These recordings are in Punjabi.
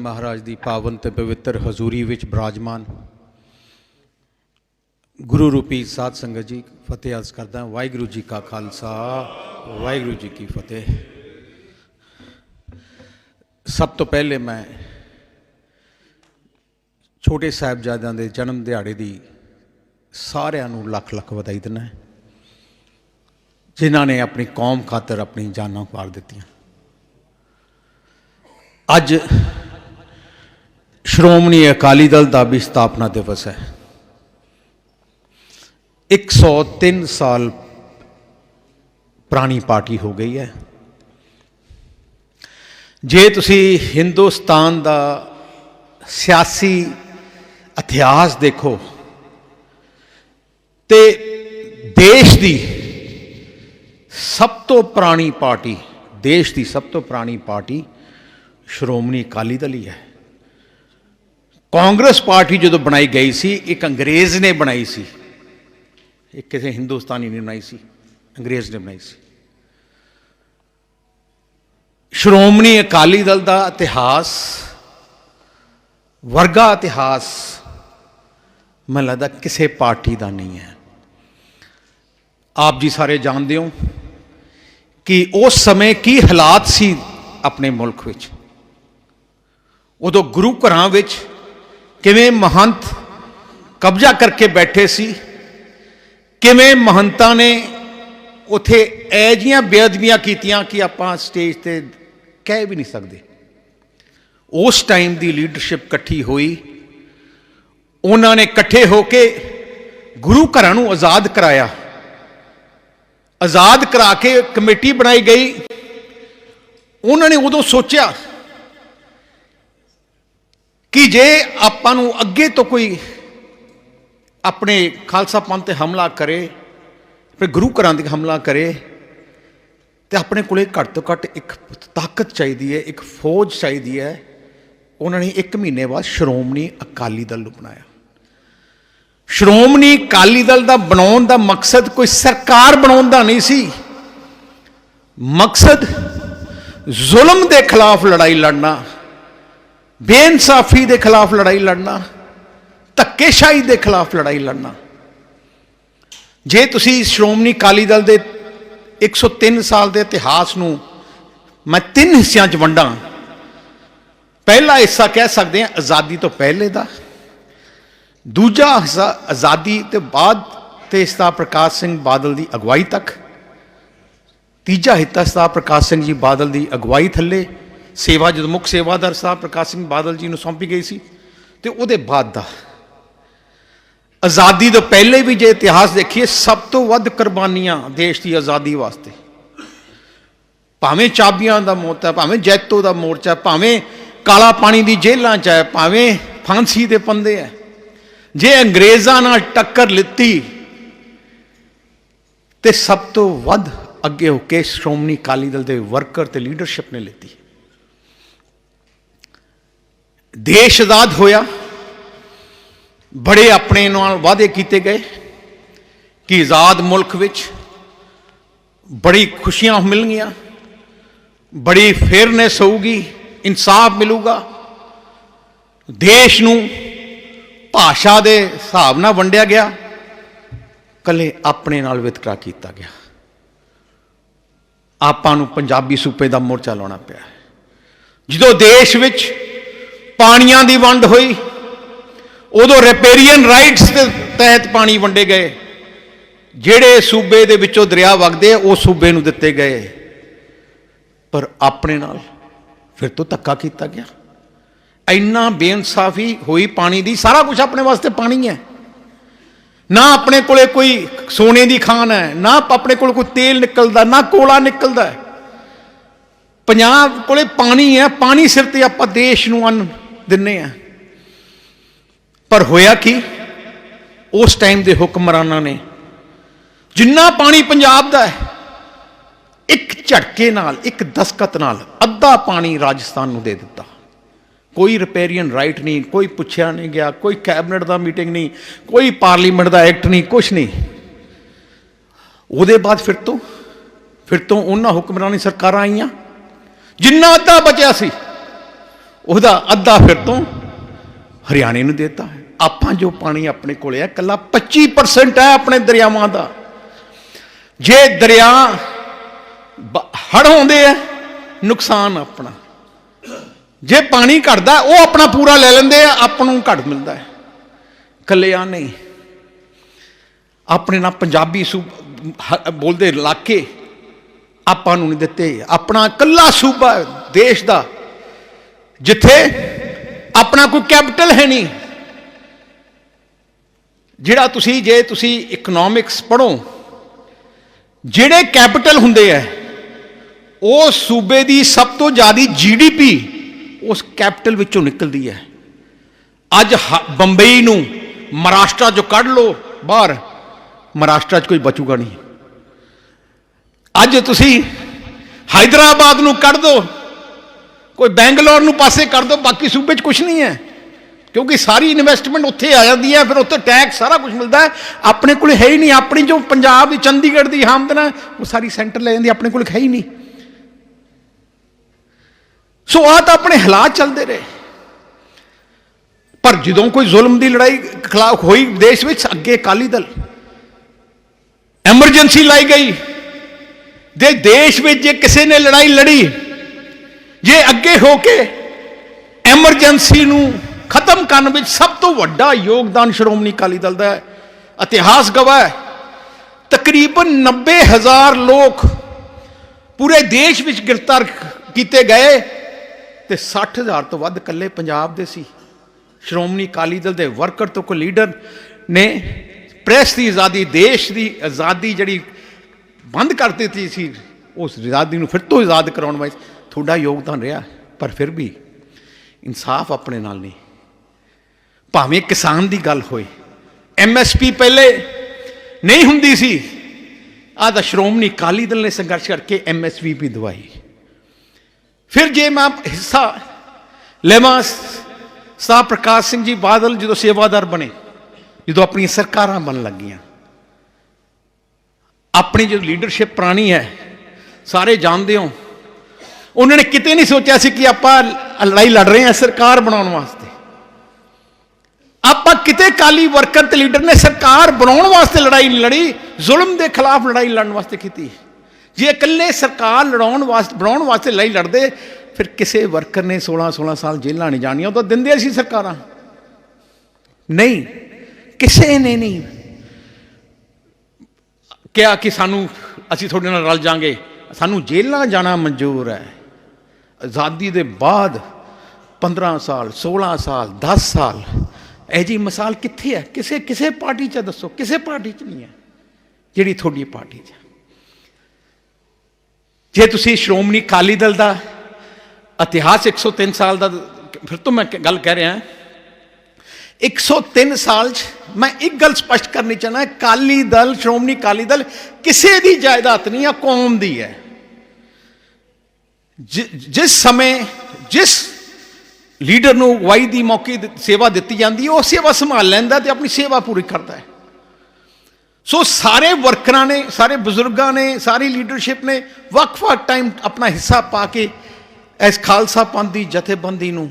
ਮਹਾਰਾਜ ਦੀ ਪਾਵਨ ਤੇ ਪਵਿੱਤਰ ਹਜ਼ੂਰੀ ਵਿੱਚ ਬਰਾਜਮਾਨ ਗੁਰੂ ਰੂਪੀ ਸਾਧ ਸੰਗਤ ਜੀ ਫਤਿਹ ਅਰਜ਼ ਕਰਦਾ ਵਾਹਿਗੁਰੂ ਜੀ ਕਾ ਖਾਲਸਾ, ਵਾਹਿਗੁਰੂ ਜੀ ਕੀ ਫਤਿਹ। ਸਭ ਤੋਂ ਪਹਿਲੇ ਮੈਂ ਛੋਟੇ ਸਾਹਿਬਜ਼ਾਦਿਆਂ ਦੇ ਜਨਮ ਦਿਹਾੜੇ ਦੀ ਸਾਰਿਆਂ ਨੂੰ ਲੱਖ ਲੱਖ ਵਧਾਈ ਦਿੰਦਾ ਜਿਨ੍ਹਾਂ ਨੇ ਆਪਣੀ ਕੌਮ ਖਾਤਰ ਆਪਣੀ ਜਾਨਾਂ ਵਾਰ ਦਿੱਤੀਆਂ। ਅੱਜ ਸ਼੍ਰੋਮਣੀ ਅਕਾਲੀ ਦਲ ਦਾ ਵੀ ਸਥਾਪਨਾ ਦਿਵਸ ਹੈ। 103 ਸਾਲ ਪੁਰਾਣੀ ਪਾਰਟੀ ਹੋ ਗਈ ਹੈ। ਜੇ ਤੁਸੀਂ ਹਿੰਦੁਸਤਾਨ ਦਾ ਸਿਆਸੀ ਇਤਿਹਾਸ ਦੇਖੋ, ਤੇ ਦੇਸ਼ ਦੀ ਸਭ ਤੋਂ ਪੁਰਾਣੀ ਪਾਰਟੀ, ਦੇਸ਼ ਦੀ ਸਭ ਤੋਂ ਪੁਰਾਣੀ ਪਾਰਟੀ ਸ਼੍ਰੋਮਣੀ ਅਕਾਲੀ ਦਲ ਹੀ ਹੈ। ਕਾਂਗਰਸ ਪਾਰਟੀ ਜਦੋਂ ਬਣਾਈ ਗਈ ਸੀ, ਇੱਕ ਅੰਗਰੇਜ਼ ਨੇ ਬਣਾਈ ਸੀ। ਇਹ ਕਿਸੇ ਹਿੰਦੁਸਤਾਨੀ ਨੇ ਬਣਾਈ ਸੀ, ਅੰਗਰੇਜ਼ ਨੇ ਬਣਾਈ ਸੀ। ਸ਼੍ਰੋਮਣੀ ਅਕਾਲੀ ਦਲ ਦਾ ਇਤਿਹਾਸ, ਵਰਗਾ ਇਤਿਹਾਸ ਮੈਨੂੰ ਲੱਗਦਾ ਕਿਸੇ ਪਾਰਟੀ ਦਾ ਨਹੀਂ ਹੈ। ਆਪ ਜੀ ਸਾਰੇ ਜਾਣਦੇ ਹੋ ਕਿ ਉਸ ਸਮੇਂ ਕੀ ਹਾਲਾਤ ਸੀ ਆਪਣੇ ਮੁਲਕ ਵਿੱਚ। ਉਦੋਂ ਗੁਰੂ ਘਰਾਂ ਵਿੱਚ ਕਿਵੇਂ ਮਹੰਤ ਕਬਜ਼ਾ ਕਰਕੇ ਬੈਠੇ ਸੀ? ਕਿਵੇਂ ਮਹੰਤਾਂ ਨੇ ਉਥੇ ਐਜੀਆਂ ਬੇਅਦਬੀਆਂ ਕੀਤੀਆਂ ਕਿ ਆਪਾਂ ਸਟੇਜ ਤੇ ਕਹਿ ਵੀ ਨਹੀਂ ਸਕਦੇ? ਉਸ ਟਾਈਮ ਦੀ ਲੀਡਰਸ਼ਿਪ ਇਕੱਠੀ ਹੋਈ। ਉਹਨਾਂ ਨੇ ਇਕੱਠੇ ਹੋ ਕੇ ਗੁਰੂ ਘਰਾਂ ਨੂੰ ਆਜ਼ਾਦ ਕਰਾਇਆ। ਆਜ਼ਾਦ ਕਰਾ ਕੇ ਕਮੇਟੀ ਬਣਾਈ ਗਈ। ਉਹਨਾਂ ਨੇ ਉਦੋਂ ਸੋਚਿਆ ਕਿ ਜੇ ਆਪਾਂ ਨੂੰ ਅੱਗੇ ਤੋਂ ਕੋਈ ਆਪਣੇ ਖਾਲਸਾ ਪੰਥ ਤੇ ਹਮਲਾ ਕਰੇ, ਫਿਰ ਗੁਰੂ ਘਰਾਂ ਤੇ ਹਮਲਾ ਕਰੇ, ਤੇ ਆਪਣੇ ਕੋਲੇ ਘੱਟ ਤੋਂ ਘੱਟ ਇੱਕ ਤਾਕਤ ਚਾਹੀਦੀ ਹੈ, ਇੱਕ ਫੌਜ ਚਾਹੀਦੀ ਹੈ, ਉਹਨਾਂ ਨੇ 1 ਮਹੀਨੇ ਬਾਅਦ ਸ਼੍ਰੋਮਣੀ ਅਕਾਲੀ ਦਲ ਨੂੰ ਬਣਾਇਆ। ਸ਼੍ਰੋਮਣੀ ਅਕਾਲੀ ਦਲ ਦਾ ਬਣਾਉਣ ਦਾ ਮਕਸਦ ਕੋਈ ਸਰਕਾਰ ਬਣਾਉਣ ਦਾ ਨਹੀਂ ਸੀ। ਮਕਸਦ ਜ਼ੁਲਮ ਦੇ ਖਿਲਾਫ ਲੜਾਈ ਲੜਨਾ। ਬੇਇਨਸਾਫੀ ਦੇ ਖਿਲਾਫ ਲੜਾਈ ਲੜਨਾ, ਧੱਕੇਸ਼ਾਹੀ ਦੇ ਖਿਲਾਫ ਲੜਾਈ ਲੜਨਾ। ਜੇ ਤੁਸੀਂ ਸ਼੍ਰੋਮਣੀ ਅਕਾਲੀ ਦਲ ਦੇ 103 ਸਾਲ ਦੇ ਇਤਿਹਾਸ ਨੂੰ ਮੈਂ ਤਿੰਨ ਹਿੱਸਿਆਂ 'ਚ ਵੰਡਾਂ, ਪਹਿਲਾ ਹਿੱਸਾ ਕਹਿ ਸਕਦੇ ਹਾਂ ਆਜ਼ਾਦੀ ਤੋਂ ਪਹਿਲੇ ਦਾ, ਦੂਜਾ ਹਿੱਸਾ ਆਜ਼ਾਦੀ ਤੇ ਬਾਅਦ ਤੇ ਸਤਾ ਪ੍ਰਕਾਸ਼ ਸਿੰਘ ਬਾਦਲ ਦੀ ਅਗਵਾਈ ਤੱਕ, ਤੀਜਾ ਹਿੱਸਾ ਸਤਾ ਪ੍ਰਕਾਸ਼ ਸਿੰਘ ਜੀ ਬਾਦਲ ਦੀ ਅਗਵਾਈ ਥੱਲੇ ਸੇਵਾ, ਜਦੋਂ ਮੁੱਖ ਸੇਵਾਦਾਰ ਸਾਹਿਬ ਪ੍ਰਕਾਸ਼ ਸਿੰਘ ਬਾਦਲ ਜੀ ਨੂੰ ਸੌਂਪੀ ਗਈ ਸੀ, ਤੇ ਉਹਦੇ ਬਾਅਦ ਦਾ। ਆਜ਼ਾਦੀ ਤੋਂ ਪਹਿਲੇ ਵੀ ਜੇ ਇਤਿਹਾਸ ਦੇਖੀਏ, ਸਭ ਤੋਂ ਵੱਧ ਕੁਰਬਾਨੀਆਂ ਦੇਸ਼ ਦੀ ਆਜ਼ਾਦੀ ਵਾਸਤੇ। ਭਾਵੇਂ ਚਾਬੀਆਂ ਦਾ ਮੋਰਚਾ, ਭਾਵੇਂ ਜੈਤੋ ਦਾ ਮੋਰਚਾ, ਭਾਵੇਂ ਕਾਲਾ ਪਾਣੀ ਦੀ ਜੇਲਾਂ ਚ ਹੈ, ਭਾਵੇਂ ਫਾਂਸੀ ਦੇ ਪੰਦੇ ਹੈ। ਜੇ ਅੰਗਰੇਜ਼ਾਂ ਨਾਲ ਟੱਕਰ ਲਿੱਤੀ, ਤੇ ਸਭ ਤੋਂ ਵੱਧ ਅੱਗੇ ਹੋ ਕੇ ਸ਼੍ਰੋਮਣੀ ਅਕਾਲੀ ਦਲ ਦੇ ਵਰਕਰ ਤੇ ਲੀਡਰਸ਼ਿਪ ਨੇ ਲਿੱਤੀ। ਦੇਸ਼ ਆਜ਼ਾਦ ਹੋਇਆ। ਬੜੇ ਆਪਣੇ ਨਾਲ ਵਾਅਦੇ ਕੀਤੇ ਗਏ ਕਿ ਆਜ਼ਾਦ ਮੁਲਕ ਵਿੱਚ ਬੜੀ ਖੁਸ਼ੀਆਂ ਮਿਲਣਗੀਆਂ, ਬੜੀ ਫੇਅਰਨੈਸ ਹੋਊਗੀ, ਇਨਸਾਫ ਮਿਲੂਗਾ। ਦੇਸ਼ ਨੂੰ ਭਾਸ਼ਾ ਦੇ ਹਿਸਾਬ ਨਾਲ ਵੰਡਿਆ ਗਿਆ ਕੱਲੇ ਆਪਣੇ ਨਾਲ ਵਿਤਕਰਾ ਕੀਤਾ ਗਿਆ। ਆਪਾਂ ਨੂੰ ਪੰਜਾਬੀ ਸੂਬੇ ਦਾ ਮੋਰਚਾ ਲਾਉਣਾ ਪਿਆ। ਜਦੋਂ ਦੇਸ਼ ਵਿੱਚ ਪਾਣੀਆਂ ਦੀ ਵੰਡ ਹੋਈ। ਉਦੋਂ ਰਿਪੇਰੀਅਨ ਰਾਈਟਸ ਦੇ ਤਹਿਤ ਪਾਣੀ ਵੰਡੇ ਗਏ। ਜਿਹੜੇ ਸੂਬੇ ਦੇ ਵਿੱਚੋਂ ਦਰਿਆ ਵਗਦੇ ਉਹ ਸੂਬੇ ਨੂੰ ਦਿੱਤੇ ਗਏ। ਪਰ ਆਪਣੇ ਨਾਲ ਫਿਰ ਤੋਂ ਧੱਕਾ ਕੀਤਾ ਗਿਆ। ਇੰਨਾ ਬੇਇਨਸਾਫੀ ਹੋਈ ਪਾਣੀ ਦੀ, ਸਾਰਾ ਕੁਝ ਆਪਣੇ ਵਾਸਤੇ ਪਾਣੀ ਹੈ। ਨਾ ਆਪਣੇ ਕੋਲੇ ਕੋਈ ਸੋਨੇ ਦੀ ਖਾਨ ਹੈ, ਨਾ ਆਪਣੇ ਕੋਲ ਕੋਈ ਤੇਲ ਨਿਕਲਦਾ, ਨਾ ਕੋਲਾ ਨਿਕਲਦਾ। ਪੰਜਾਬ ਕੋਲੇ ਪਾਣੀ ਹੈ, ਪਾਣੀ ਸਿਰ ਤੇ ਆਪਾਂ ਦੇਸ਼ ਨੂੰ ਅੰਨ ਦਿੰਨੇ ਆ। ਪਰ ਹੋਇਆ ਕੀ? ਉਸ ਟਾਈਮ ਦੇ ਹੁਕਮਰਾਨਾਂ ਨੇ ਜਿੰਨਾ ਪਾਣੀ ਪੰਜਾਬ ਦਾ ਹੈ, ਇੱਕ ਝਟਕੇ ਨਾਲ, ਇੱਕ ਦਸਕਤ ਨਾਲ ਅੱਧਾ ਪਾਣੀ ਰਾਜਸਥਾਨ ਨੂੰ ਦੇ ਦਿੱਤਾ। ਕੋਈ ਰਿਪੇਰੀਅਨ ਰਾਈਟ ਨਹੀਂ, ਕੋਈ ਪੁੱਛਿਆ ਨਹੀਂ ਗਿਆ, ਕੋਈ ਕੈਬਨਿਟ ਦਾ ਮੀਟਿੰਗ ਨਹੀਂ, ਕੋਈ ਪਾਰਲੀਮੈਂਟ ਦਾ ਐਕਟ ਨਹੀਂ ਕੁਝ ਨਹੀਂ। ਉਹਦੇ ਬਾਅਦ ਫਿਰ ਤੋਂ ਫਿਰ ਤੋਂ ਉਹਨਾਂ ਹੁਕਮਰਾਨੀ ਸਰਕਾਰਾਂ ਆਈਆਂ। ਜਿੰਨਾ ਅੱਧਾ ਬਚਿਆ ਸੀ ਉਹਦਾ ਅੱਧਾ ਫਿਰ ਤੋਂ ਹਰਿਆਣੇ ਨੂੰ ਦਿੱਤਾ ਹੈ। ਆਪਾਂ ਜੋ ਪਾਣੀ ਆਪਣੇ ਕੋਲ ਹੈ ਕੱਲਾ 25% ਹੈ ਆਪਣੇ ਦਰਿਆਵਾਂ ਦਾ। ਜੇ ਦਰਿਆ ਹੜ ਹੁੰਦੇ ਆ, ਨੁਕਸਾਨ ਆਪਣਾ। ਜੇ ਪਾਣੀ ਘਟਦਾ, ਉਹ ਆਪਣਾ ਪੂਰਾ ਲੈ ਲੈਂਦੇ ਆ, ਆਪਾਂ ਨੂੰ ਘਟ ਮਿਲਦਾ ਹੈ। ਕੱਲਿਆ ਨਹੀਂ ਆਪਣੇ ਨਾਲ ਪੰਜਾਬੀ ਸੂ ਬੋਲਦੇ ਇਲਾਕੇ, ਆਪਾਂ ਨੂੰ ਨਹੀਂ ਦਿੱਤੇ। ਆਪਣਾ ਕੱਲਾ ਸੂਬਾ ਦੇਸ਼ ਦਾ। ਜਿੱਥੇ ਆਪਣਾ ਕੋਈ ਕੈਪੀਟਲ ਹੈ ਨਹੀਂ, ਜਿਹੜਾ ਤੁਸੀਂ ਜੇ ਤੁਸੀਂ ਇਕਨੋਮਿਕਸ ਪੜੋ ਜਿਹੜੇ ਕੈਪੀਟਲ ਹੁੰਦੇ ਆ, ਉਹ ਸੂਬੇ ਦੀ ਸਭ ਤੋਂ ਜ਼ਿਆਦਾ ਜੀਡੀਪੀ ਉਸ ਕੈਪੀਟਲ ਵਿੱਚੋਂ ਨਿਕਲਦੀ ਹੈ। ਅੱਜ ਬੰਬਈ ਨੂੰ ਮਹਾਰਾਸ਼ਟਰ ਚੋਂ ਕੱਢ ਲਓ, ਬਾਹਰ ਮਹਾਰਾਸ਼ਟਰ 'ਚ ਕੋਈ ਬਚੂਗਾ ਨਹੀਂ। ਅੱਜ ਤੁਸੀਂ ਹైదరాబాద్ ਨੂੰ ਕੱਢ ਦਿਓ ਕੋਈ ਬੈਂਗਲੌਰ ਨੂੰ ਪਾਸੇ ਕਰ ਦਿਓ ਬਾਕੀ ਸੂਬੇ 'ਚ ਕੁਝ ਨਹੀਂ ਹੈ। ਕਿਉਂਕਿ ਸਾਰੀ ਇਨਵੈਸਟਮੈਂਟ ਉੱਥੇ ਆ ਜਾਂਦੀ ਹੈ, ਫਿਰ ਉੱਥੇ ਟੈਕਸ ਸਾਰਾ ਕੁਝ ਮਿਲਦਾ ਹੈ। ਆਪਣੇ ਕੋਲ ਹੈ ਹੀ ਨਹੀਂ, ਆਪਣੀ ਜੋ ਪੰਜਾਬ ਦੀ ਚੰਡੀਗੜ੍ਹ ਦੀ ਆਮਦਨ ਹੈ, ਉਹ ਸਾਰੀ ਸੈਂਟਰ ਲੈ ਜਾਂਦੀ ਆਪਣੇ ਕੋਲ ਹੈ ਹੀ ਨਹੀਂ। ਸੋ ਆ ਤਾਂ ਆਪਣੇ ਹਾਲਾਤ ਚੱਲਦੇ ਰਹੇ। ਪਰ ਜਦੋਂ ਕੋਈ ਜ਼ੁਲਮ ਦੀ ਲੜਾਈ ਖਿਲਾਫ ਹੋਈ, ਦੇਸ਼ ਵਿੱਚ ਅੱਗੇ ਅਕਾਲੀ ਦਲ ਐਮਰਜੈਂਸੀ ਲਾਈ ਗਈ। ਦੇ ਦੇਸ਼ ਵਿੱਚ ਜੇ ਕਿਸੇ ਨੇ ਲੜਾਈ ਲੜੀ ਜੇ ਅੱਗੇ ਹੋ ਕੇ ਐਮਰਜੈਂਸੀ ਨੂੰ ਖਤਮ ਕਰਨ ਵਿੱਚ ਸਭ ਤੋਂ ਵੱਡਾ ਯੋਗਦਾਨ ਸ਼੍ਰੋਮਣੀ ਅਕਾਲੀ ਦਲ ਦਾ ਹੈ, ਇਤਿਹਾਸ ਗਵਾਹ ਹੈ, ਤਕਰੀਬਨ 90000 ਲੋਕ ਪੂਰੇ ਦੇਸ਼ ਵਿੱਚ ਗ੍ਰਿਫਤਾਰ ਕੀਤੇ ਗਏ ਤੇ 60000 ਤੋਂ ਵੱਧ ਇਕੱਲੇ ਪੰਜਾਬ ਦੇ ਸੀ। ਸ਼੍ਰੋਮਣੀ ਅਕਾਲੀ ਦਲ ਦੇ ਵਰਕਰ ਤੋਂ ਕੋਈ ਲੀਡਰ ਨੇ ਪ੍ਰੈਸ ਦੀ ਆਜ਼ਾਦੀ, ਦੇਸ਼ ਦੀ ਆਜ਼ਾਦੀ ਜਿਹੜੀ ਬੰਦ ਕਰ ਦਿੱਤੀ ਸੀ, ਉਸ ਆਜ਼ਾਦੀ ਨੂੰ ਫਿਰ ਤੋਂ ਆਜ਼ਾਦ ਕਰਾਉਣ ਵਾਸਤੇ ਤੁਹਾਡਾ ਯੋਗਦਾਨ ਰਿਹਾ, ਪਰ ਫਿਰ ਵੀ ਇਨਸਾਫ ਆਪਣੇ ਨਾਲ ਨਹੀਂ। ਭਾਵੇਂ ਕਿਸਾਨ ਦੀ ਗੱਲ ਹੋਏ ਐਮਐਸਪੀ ਪਹਿਲੇ ਨਹੀਂ ਹੁੰਦੀ ਸੀ। ਆਹ ਤਾਂ ਸ਼੍ਰੋਮਣੀ ਅਕਾਲੀ ਦਲ ਨੇ ਸੰਘਰਸ਼ ਕਰਕੇ ਐਮਐਸਪੀ ਵੀ ਦਵਾਈ। ਫਿਰ ਜੇ ਮੈਂ ਹਿੱਸਾ ਲੈਵਾਂ, ਸਾ ਪ੍ਰਕਾਸ਼ ਸਿੰਘ ਜੀ ਬਾਦਲ ਜਦੋਂ ਸੇਵਾਦਾਰ ਬਣੇ, ਜਦੋਂ ਆਪਣੀਆਂ ਸਰਕਾਰਾਂ ਬਣ ਲੱਗੀਆਂ। ਆਪਣੀ ਜੋ ਲੀਡਰਸ਼ਿਪ ਪੁਰਾਣੀ ਹੈ, ਸਾਰੇ ਜਾਣਦੇ ਹੋ ਉਹਨਾਂ ਨੇ ਕਿਤੇ ਨਹੀਂ ਸੋਚਿਆ ਸੀ ਕਿ ਆਪਾਂ ਲੜਾਈ ਲੜ ਰਹੇ ਹਾਂ, ਸਰਕਾਰ ਬਣਾਉਣ ਵਾਸਤੇ। ਆਪਾਂ ਕਿਤੇ ਕਾਲੀ ਵਰਕਰ ਤੇ ਲੀਡਰ ਨੇ ਸਰਕਾਰ ਬਣਾਉਣ ਵਾਸਤੇ ਲੜਾਈ ਨਹੀਂ ਲੜੀ, ਜ਼ੁਲਮ ਦੇ ਖਿਲਾਫ ਲੜਾਈ ਲੜਨ ਵਾਸਤੇ ਕੀਤੀ। ਜੇ ਇਕੱਲੇ ਸਰਕਾਰ ਲੜਾਉਣ ਵਾਸਤੇ, ਬਣਾਉਣ ਵਾਸਤੇ ਲੜਾਈ ਲੜਦੇ, ਫਿਰ ਕਿਸੇ ਵਰਕਰ ਨੇ 16 16 ਸਾਲ ਜੇਲ੍ਹਾਂ ਨਹੀਂ ਜਾਣੀਆਂ, ਉਹ ਤਾਂ ਦਿੰਦੇ ਸੀ ਸਰਕਾਰਾਂ। ਨਹੀਂ, ਕਿਸੇ ਨੇ ਨਹੀਂ ਕਿਹਾ ਕਿ ਸਾਨੂੰ, ਅਸੀਂ ਤੁਹਾਡੇ ਨਾਲ ਰਲ ਜਾਾਂਗੇ। ਸਾਨੂੰ ਜੇਲ੍ਹਾਂ ਜਾਣਾ ਮਨਜ਼ੂਰ ਹੈ। ਆਜ਼ਾਦੀ ਦੇ ਬਾਅਦ 15 ਸਾਲ 16 ਸਾਲ 10 ਸਾਲ, ਇਹ ਜੀ ਮਿਸਾਲ ਕਿੱਥੇ ਹੈ? ਕਿਸੇ ਕਿਸੇ ਪਾਰਟੀ 'ਚ ਦੱਸੋ, ਕਿਸੇ ਪਾਰਟੀ 'ਚ ਨਹੀਂ ਹੈ ਜਿਹੜੀ ਤੁਹਾਡੀ ਪਾਰਟੀ 'ਚ ਜੇ ਤੁਸੀਂ ਸ਼੍ਰੋਮਣੀ ਅਕਾਲੀ ਦਲ ਦਾ ਇਤਿਹਾਸ 103 ਸਾਲ ਦਾ, ਫਿਰ ਤੋਂ ਮੈਂ ਗੱਲ ਕਹਿ ਰਿਹਾ 103 ਸਾਲ 'ਚ ਮੈਂ ਇੱਕ ਗੱਲ ਸਪਸ਼ਟ ਕਰਨੀ ਚਾਹਨਾ ਅਕਾਲੀ ਦਲ, ਸ਼੍ਰੋਮਣੀ ਅਕਾਲੀ ਦਲ ਕਿਸੇ ਦੀ ਜਾਇਦਾਦ ਨਹੀਂ ਆ, ਕੌਮ ਦੀ ਹੈ। ਜਿਸ ਸਮੇਂ ਜਿਸ ਲੀਡਰ ਨੂੰ ਵਾਈ ਦੀ ਮੌਕੇ ਸੇਵਾ ਦਿੱਤੀ ਜਾਂਦੀ ਹੈ, ਉਹ ਸੇਵਾ ਸੰਭਾਲ ਲੈਂਦਾ ਤੇ ਆਪਣੀ ਸੇਵਾ ਪੂਰੀ ਕਰਦਾ ਹੈ। ਸੋ ਸਾਰੇ ਵਰਕਰਾਂ ਨੇ, ਸਾਰੇ ਬਜ਼ੁਰਗਾਂ ਨੇ, ਸਾਰੀ ਲੀਡਰਸ਼ਿਪ ਨੇ ਵੱਖ ਵੱਖ ਟਾਈਮ ਆਪਣਾ ਹਿੱਸਾ ਪਾ ਕੇ ਇਸ ਖਾਲਸਾ ਪੰਥ ਦੀ ਜਥੇਬੰਦੀ ਨੂੰ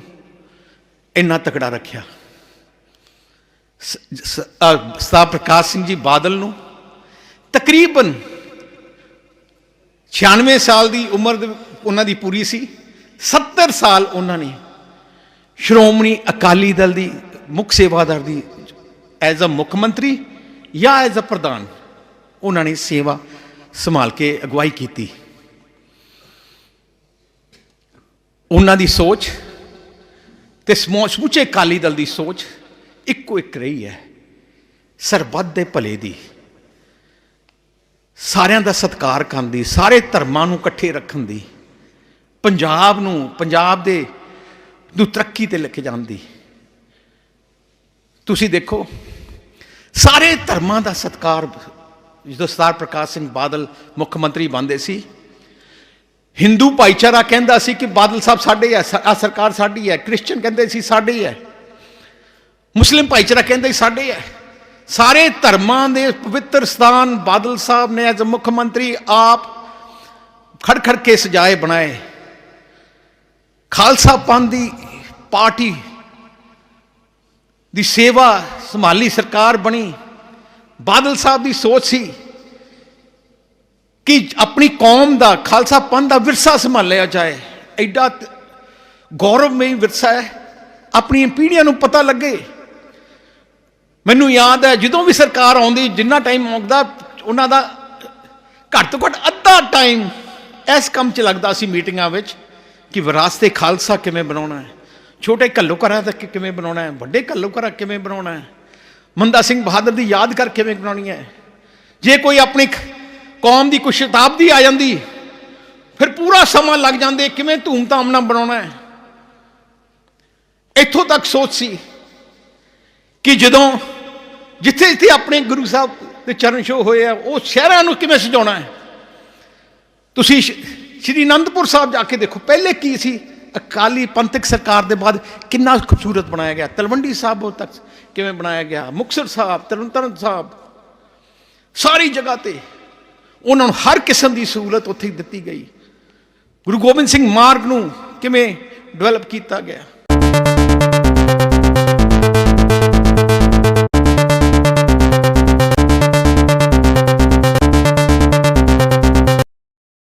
ਇੰਨਾ ਤਕੜਾ ਰੱਖਿਆ। ਸਤਾ ਪ੍ਰਕਾਸ਼ ਸਿੰਘ ਜੀ ਬਾਦਲ ਨੂੰ ਤਕਰੀਬਨ 96 ਸਾਲ ਦੀ ਉਮਰ ਦੇ ਉਹਨਾਂ ਦੀ ਪੂਰੀ ਸੀ। 70 ਸਾਲ ਉਹਨਾਂ ਨੇ ਸ਼੍ਰੋਮਣੀ ਅਕਾਲੀ ਦਲ ਦੀ, ਮੁੱਖ ਸੇਵਾਦਾਰ ਦੀ ਐਜ਼ ਅ ਮੁੱਖ ਮੰਤਰੀ ਜਾਂ ਐਜ਼ ਅ ਪ੍ਰਧਾਨ, ਉਹਨਾਂ ਨੇ ਸੇਵਾ ਸੰਭਾਲ ਕੇ ਅਗਵਾਈ ਕੀਤੀ। ਉਹਨਾਂ ਦੀ ਸੋਚ ਤੇ ਸਮੂ- ਅਕਾਲੀ ਦਲ ਦੀ ਸੋਚ ਇੱਕੋ ਇੱਕ ਰਹੀ ਹੈ। ਸਰਬੱਤ ਦੇ ਭਲੇ ਦੀ। ਸਾਰਿਆਂ ਦਾ ਸਤਿਕਾਰ ਕਰਨ ਦੀ, ਸਾਰੇ ਧਰਮਾਂ ਨੂੰ ਇਕੱਠੇ ਰੱਖਣ ਦੀ। ਪੰਜਾਬ ਨੂੰ, ਪੰਜਾਬ ਦੇ ਨੂੰ ਤਰੱਕੀ ਤੇ ਲੈ ਕੇ ਜਾਣ ਦੀ। ਤੁਸੀਂ ਦੇਖੋ, ਸਾਰੇ ਧਰਮਾਂ ਦਾ ਸਤਿਕਾਰ, ਜਦੋਂ ਸਰਦਾਰ ਪ੍ਰਕਾਸ਼ ਸਿੰਘ ਬਾਦਲ ਮੁੱਖ ਮੰਤਰੀ ਬਣਦੇ ਸੀ, ਹਿੰਦੂ ਭਾਈਚਾਰਾ ਕਹਿੰਦਾ ਸੀ ਕਿ ਬਾਦਲ ਸਾਹਿਬ ਸਾਡੇ ਹੈ ਆ ਸਰਕਾਰ ਸਾਡੀ ਹੈ ਕ੍ਰਿਸਚੀਅਨ ਕਹਿੰਦੇ ਸੀ ਸਾਡੀ ਹੈ, ਮੁਸਲਿਮ ਭਾਈਚਾਰਾ ਕਹਿੰਦੇ ਸੀ ਸਾਡੇ ਹੈ। ਸਾਰੇ ਧਰਮਾਂ ਦੇ ਪਵਿੱਤਰ ਸਥਾਨ ਬਾਦਲ ਸਾਹਿਬ ਨੇ ਐਜ਼ ਮੁੱਖ ਮੰਤਰੀ ਆਪ ਖੜ ਖੜ ਕੇ ਸਜਾਏ, ਬਣਾਏ। ਖਾਲਸਾ ਪੰਥ ਦੀ ਪਾਰਟੀ ਦੀ ਸੇਵਾ ਸੰਭਾਲੀ ਸਰਕਾਰ ਬਣੀ। ਬਾਦਲ ਸਾਹਿਬ ਦੀ ਸੋਚ ਸੀ ਕਿ ਆਪਣੀ ਕੌਮ ਦਾ, ਖਾਲਸਾ ਪੰਥ ਦਾ ਵਿਰਸਾ ਸੰਭਾਲਿਆ ਜਾਏ। ਐਡਾ ਗੌਰਵਮਈ ਵਿਰਸਾ ਹੈ। ਆਪਣੀਆਂ ਪੀੜ੍ਹੀਆਂ ਨੂੰ ਪਤਾ ਲੱਗੇ। ਮੈਨੂੰ ਯਾਦ ਹੈ, ਜਦੋਂ ਵੀ ਸਰਕਾਰ ਆਉਂਦੀ, ਜਿੰਨਾ ਟਾਈਮ ਮੰਗਦਾ ਉਹਨਾਂ ਦਾ ਘੱਟ ਤੋਂ ਘੱਟ ਅੱਧਾ ਟਾਈਮ ਇਸ ਕੰਮ 'ਚ ਲੱਗਦਾ ਸੀ ਮੀਟਿੰਗਾਂ ਵਿੱਚ। ਕਿ ਵਿਰਾਸਤੇ ਖਾਲਸਾ ਕਿਵੇਂ ਬਣਾਉਣਾ ਹੈ? ਛੋਟੇ ਘੱਲੂਘਰਾਂ ਤੱਕ ਕਿਵੇਂ ਬਣਾਉਣਾ ਹੈ? ਵੱਡੇ ਘੱਲੂਘਰਾਂ ਕਿਵੇਂ ਬਣਾਉਣਾ ਹੈ? ਮੰਦਾ ਸਿੰਘ ਬਹਾਦਰ ਦੀ ਯਾਦਗਾਰ ਕਿਵੇਂ ਬਣਾਉਣੀ ਹੈ? ਜੇ ਕੋਈ ਆਪਣੀ ਕੌਮ ਦੀ ਕੁਛ ਸ਼ਤਾਬਦੀ ਆ ਜਾਂਦੀ, ਫਿਰ ਪੂਰਾ ਸਮਾਂ ਲੱਗ ਜਾਂਦੇ, ਕਿਵੇਂ ਧੂਮ ਧਾਮ ਨਾਲ ਬਣਾਉਣਾ ਹੈ? ਇੱਥੋਂ ਤੱਕ ਸੋਚ ਸੀ ਕਿ ਜਦੋਂ ਜਿੱਥੇ ਜਿੱਥੇ ਆਪਣੇ ਗੁਰੂ ਸਾਹਿਬ ਦੇ ਚਰਨ ਛੋਹ ਹੋਏ ਆ, ਉਹ ਸ਼ਹਿਰਾਂ ਨੂੰ ਕਿਵੇਂ ਸਜਾਉਣਾ ਹੈ? ਤੁਸੀਂ ਸ਼੍ਰੀ ਅਨੰਦਪੁਰ ਸਾਹਿਬ ਜਾ ਕੇ ਦੇਖੋ, ਪਹਿਲੇ ਕੀ ਸੀ? ਅਕਾਲੀ ਪੰਥਕ ਸਰਕਾਰ ਦੇ ਬਾਅਦ ਕਿੰਨਾ ਖੂਬਸੂਰਤ ਬਣਾਇਆ ਗਿਆ। ਤਲਵੰਡੀ ਸਾਹਿਬ ਤੱਕ ਕਿਵੇਂ ਬਣਾਇਆ ਗਿਆ? ਮੁਕਤਸਰ ਸਾਹਿਬ, ਤਰਨਤਾਰਨ ਸਾਹਿਬ, ਸਾਰੀ ਜਗ੍ਹਾ ਤੇ ਉਹਨਾਂ ਨੂੰ ਹਰ ਕਿਸਮ ਦੀ ਸਹੂਲਤ ਉੱਥੇ ਦਿੱਤੀ ਗਈ। ਗੁਰੂ ਗੋਬਿੰਦ ਸਿੰਘ ਮਾਰਗ ਨੂੰ ਕਿਵੇਂ ਡਿਵੈਲਪ ਕੀਤਾ ਗਿਆ?